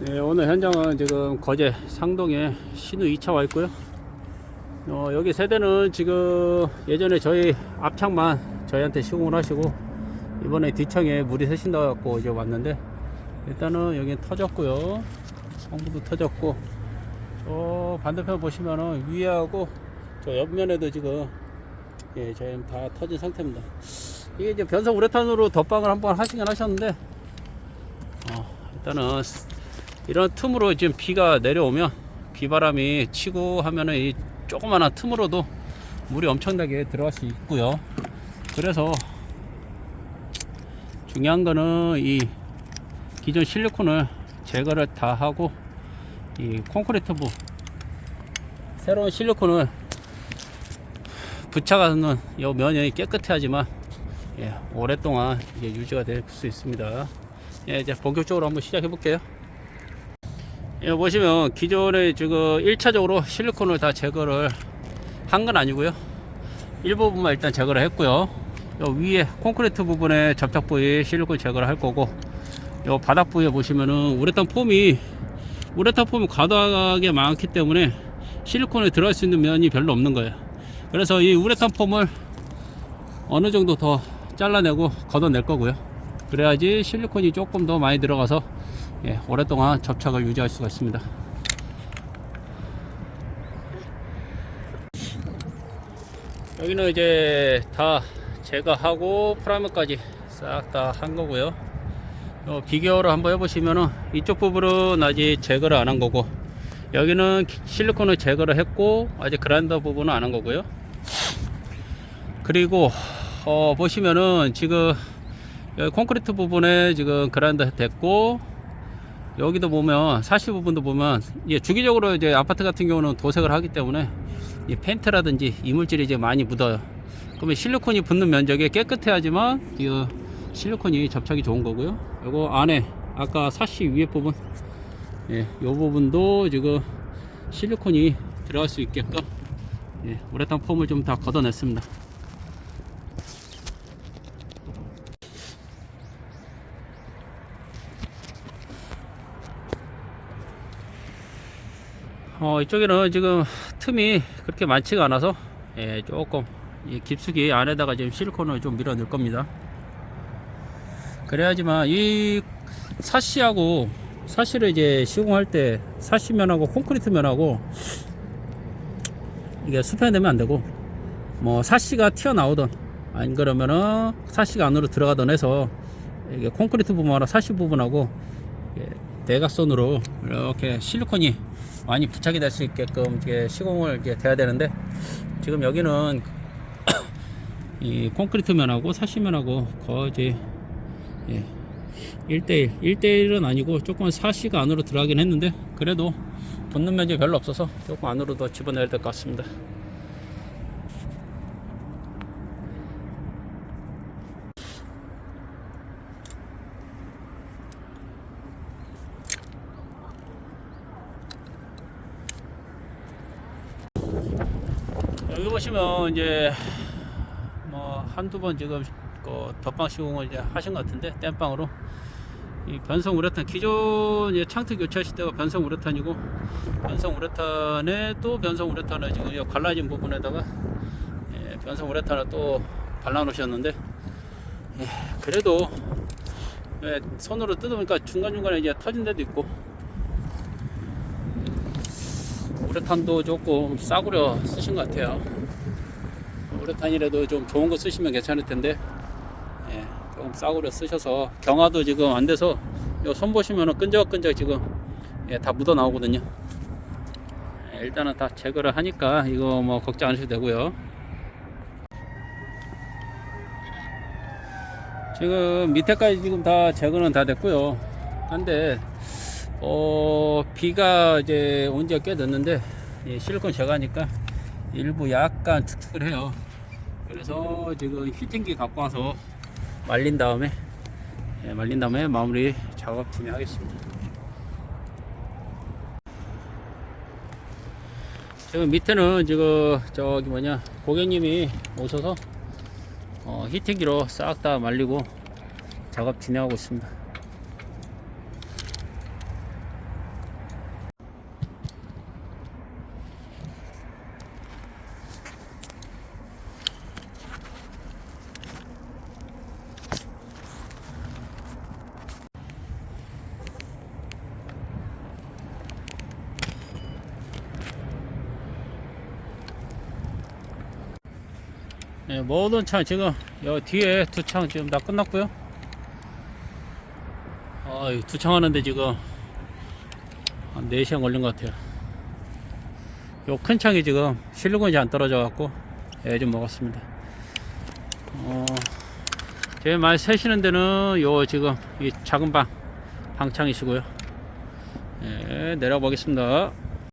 네, 오늘 현장은 지금 거제 상동에 신우 2차 와 있고요. 어, 여기 세대는 지금 예전에 저희 앞창만 저희한테 시공을 하시고 이번에 뒷창에 물이 새신다 갖고 이제 왔는데 일단은 여기 터졌고요. 성부도 터졌고 저 반대편 보시면은 위에하고 저 옆면에도 지금 예, 저희 다 터진 상태입니다. 이게 이제 변성 우레탄으로 덧방을 한번 하시긴 하셨는데 어, 일단은 이런 틈으로 지금 비가 내려오면 비바람이 치고 하면은 이 조그마한 틈으로도 물이 엄청나게 들어갈 수 있고요. 그래서 중요한 거는 이 기존 실리콘을 제거를 다 하고 이 콘크리트 부 새로운 실리콘을 부착하는 이 면이 깨끗해야지만 예, 오랫동안 이제 유지가 될 수 있습니다. 예, 이제 본격적으로 한번 시작해 볼게요. 예, 보시면 기존에 지금 1차적으로 실리콘을 다 제거를 한 건 아니고요. 일부분만 일단 제거를 했고요. 요 위에 콘크리트 부분에 접착 부위 실리콘 제거를 할 거고, 요 바닥 부위에 보시면은 우레탄 폼이 우레탄 폼이 과도하게 많기 때문에 실리콘에 들어갈 수 있는 면이 별로 없는 거예요. 그래서 이 우레탄 폼을 어느 정도 더 잘라내고 걷어낼 거고요. 그래야지 실리콘이 조금 더 많이 들어가서 예, 오랫동안 접착을 유지할 수가 있습니다. 여기는 이제 다 제거하고 프라임까지 싹 다 한 거고요. 요 비교를 한번 해보시면은 이쪽 부분은 아직 제거를 안 한 거고 여기는 실리콘을 제거를 했고 아직 그라인더 부분은 안 한 거고요. 그리고 어, 보시면은 지금 콘크리트 부분에 지금 그라인더 됐고 여기도 보면 사시 부분도 보면 예, 주기적으로 이제 아파트 같은 경우는 도색을 하기 때문에 이 펜트라든지 이물질이 이제 많이 묻어요. 그러면 실리콘이 붙는 면적이 깨끗해야지만 이 실리콘이 접착이 좋은 거고요. 요거 안에 아까 사시 위에 부분 예, 요 부분도 지금 실리콘이 들어갈 수 있게끔 예, 우레탄 폼을 좀 다 걷어냈습니다. 어, 이쪽에는 지금 틈이 그렇게 많지가 않아서 예, 조금 이 깊숙이 안에다가 지금 실리콘을 좀 밀어 넣을 겁니다. 그래야지만 이 사시하고 사시를 이제 시공할 때 사시 면하고 콘크리트 면하고 이게 수평되면 안 되고 뭐 사시가 튀어나오던 아니 그러면은 사시가 안으로 들어가던 해서 이게 콘크리트 부분하고 사시 부분하고 이게 대각선으로 이렇게 실리콘이 많이 부착이 될 수 있게끔 이게 시공을 이게 돼야 되는데 지금 여기는 이 콘크리트 면하고 사시 면하고 거의 예, 1대1 1대1은 아니고 조금 사시가 안으로 들어가긴 했는데 그래도 붙는 면적이 별로 없어서 조금 안으로 더 집어넣어야 될 것 같습니다 여기 보시면 이제 뭐 한두 번 지금 그 덧방 시공을 이제 하신 것 같은데 땜빵으로 이 변성 우레탄 기존 이제 창틀 교체하실 때가 변성 우레탄이고 변성 우레탄에 또 변성 우레탄을 지금 이 갈라진 부분에다가 예, 변성 우레탄을 또 발라 놓으셨는데 예, 그래도 예, 손으로 뜯으니까 중간중간에 이제 터진 데도 있고 우레탄도 조금 싸구려 쓰신 것 같아요. 우레탄이라도 좀 좋은 거 쓰시면 괜찮을 텐데, 예, 조금 싸구려 쓰셔서 경화도 지금 안 돼서 요 손 보시면은 끈적끈적 지금 예, 다 묻어 나오거든요. 예, 일단은 다 제거를 하니까 이거 뭐 걱정 안 하셔도 되고요. 지금 밑에까지 지금 다 제거는 다 됐고요. 한데 어, 비가 이제 온 지가 꽤 됐는데, 이 실리콘 제거하니까 일부 약간 축축을 해요. 그래서 지금 히팅기 갖고 와서 말린 다음에, 예, 말린 다음에 마무리 작업 진행하겠습니다. 지금 밑에는 지금 저기 뭐냐, 고객님이 오셔서 어, 히팅기로 싹 다 말리고 작업 진행하고 있습니다. 예, 모든 창 지금 여기 뒤에 두 창 지금 다 끝났고요. 아, 두창 하는데 지금 한 4시간 걸린 것 같아요. 요 큰 창이 지금 실리콘이 안 떨어져 갖고 애좀 먹었습니다. 어, 제일 많이 새시는 데는 요 지금 이 작은 방 방창이시고요. 예, 내려가 보겠습니다.